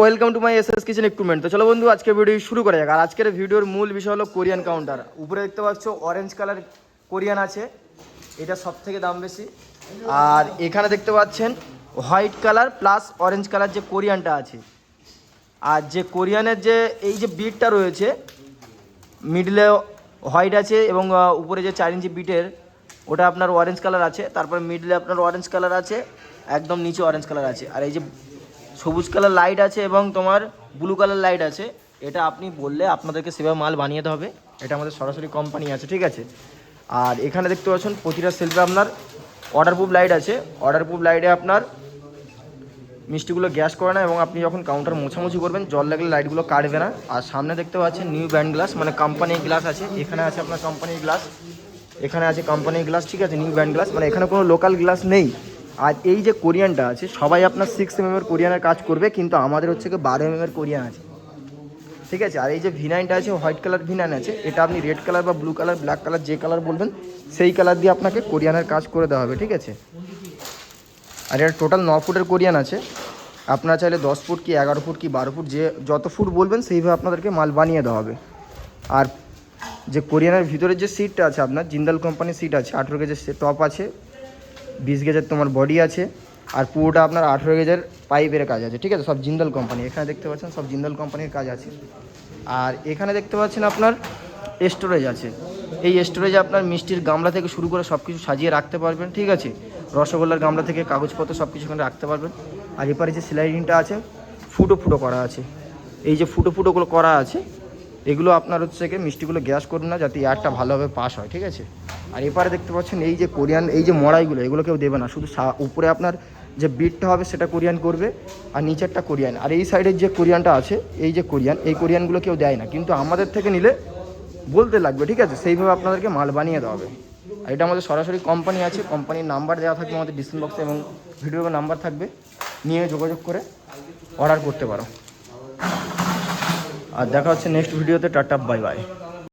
Welcome to my S S kitchen equipment তো চলো বন্ধু আজকে ভিডিও শুরু করা যাক। আর আজকের ভিডিওর মূল বিষয় হলো কোরিয়ান কাউন্টার উপরে দেখতে পাচ্ছ অরেঞ্জ কালার কোরিয়ান আছে। এটা সব থেকে দাম বেশি। আর এখানে দেখতে পাচ্ছেন white colour plus orange colour যে কোরিয়ানটা আছে। আর যে কোরিয়ানের যে এই যে বিটটা রয়েছে মিডলে হোয়াইট আছে এবং উপরে যে চার ইঞ্চি বিটের ওটা আপনার অরেঞ্জ কালার আছে। তারপর মিডলে আপনার অরেঞ্জ কালার আছে, একদম নিচে অরেঞ্জ কালার আছে। আর এই যে সবুজ কালার লাইট আছে এবং তোমার ব্লু কালার লাইট আছে। এটা আপনি বললে আপনাদেরকে সেভাবে মাল বানিয়ে হবে। এটা আমাদের সরাসরি কোম্পানি আছে, ঠিক আছে? আর এখানে দেখতে পাচ্ছেন প্রতিটা সেলফে আপনার অর্ডার প্রুফ লাইট আছে। অর্ডার প্রুফ লাইটে আপনার মিষ্টিগুলো গ্যাস করে না এবং আপনি যখন কাউন্টার মোছামুছি করবেন, জল লাগলে লাইটগুলো কাটবে না। আর সামনে দেখতে পাচ্ছেন নিউ ব্যান্ড গ্লাস মানে কোম্পানির গ্লাস আছে। এখানে আছে আপনার কোম্পানির গ্লাস এখানে আছে কোম্পানির গ্লাস ঠিক আছে? নিউ ব্যান্ড গ্লাস মানে এখানে কোনো লোকাল গ্লাস নেই। আর এই যে কোরিয়ানটা আছে, সবাই আপনার সিক্স এম এর কোরিয়ানের কাজ করবে, কিন্তু আমাদের হচ্ছে কি বারো এম এর কোরিয়ান আছে। ঠিক আছে? আর এই যে ভিনাইনটা আছে, হোয়াইট কালার ভিনাইন আছে, এটা আপনি রেড কালার বা ব্লু কালার, ব্ল্যাক কালার যে কালার বলবেন, সেই কালার দিয়ে আপনাকে কোরিয়ানের কাজ করে দেওয়া হবে, ঠিক আছে? আর এটা টোটাল ন ফুটের কোরিয়ান আছে। আপনারা চাইলে দশ ফুট কি এগারো ফুট কি বারো ফুট যে যত ফুট বলবেন, সেইভাবে আপনাদেরকে মাল বানিয়ে দেওয়া হবে। আর যে কোরিয়ানের ভিতরে যে সিটটা আছে আপনার, জিন্দাল কোম্পানির সিট আছে, আঠেরো গেজের টপ আছে। বিশ গেজের তোমার বডি আছে আর পুরোটা আপনার আঠেরো গেজের পাইপের কাজ আছে, ঠিক আছে? সব জিন্দাল কোম্পানি এখানে দেখতে পাচ্ছেন সব জিন্দাল কোম্পানির কাজ আছে। আর এখানে দেখতে পাচ্ছেন আপনার স্টোরেজ আছে। এই স্টোরেজে আপনার মিষ্টির গামলা থেকে শুরু করে সব কিছু সাজিয়ে রাখতে পারবেন, ঠিক আছে? রসগোল্লার গামলা থেকে কাগজপত্র সব কিছু এখানে রাখতে পারবেন। আর এপারে যে স্লাইডিংটা আছে, ফুটো ফুটো করা আছে। এই যে ফুটো ফুটোগুলো করা আছে, এগুলো আপনার হচ্ছে মিষ্টিগুলো গ্যাস করুন না, যাতে এয়ারটা ভালোভাবে পাস হয়, ঠিক আছে? আর এপারে দেখতে পাচ্ছেন এই যে কোরিয়ান, এই যে মড়াইগুলো, এগুলো কেউ দেবে না। শুধু উপরে আপনার যে বিটটা হবে সেটা কোরিয়ান করবে আর নিচেরটা কোরিয়ান। আর এই সাইডের যে কোরিয়ানটা আছে, এই যে কোরিয়ান, এই কোরিয়ানগুলো কেউ দেয় না। কিন্তু আমাদের থেকে নিলে বলতে লাগবে, ঠিক আছে? সেইভাবে আপনাদেরকে মাল বানিয়ে দেওয়া হবে। আর এটা আমাদের সরাসরি কোম্পানি আছে, কোম্পানির নাম্বার দেওয়া থাকবে আমাদের ডিসক্রিপশন বক্সে এবং ভিডিওর নাম্বার থাকবে। নিয়ে যোগাযোগ করে অর্ডার করতে পারো। আর দেখা হচ্ছে নেক্সট ভিডিওতে টাটা বাই বাই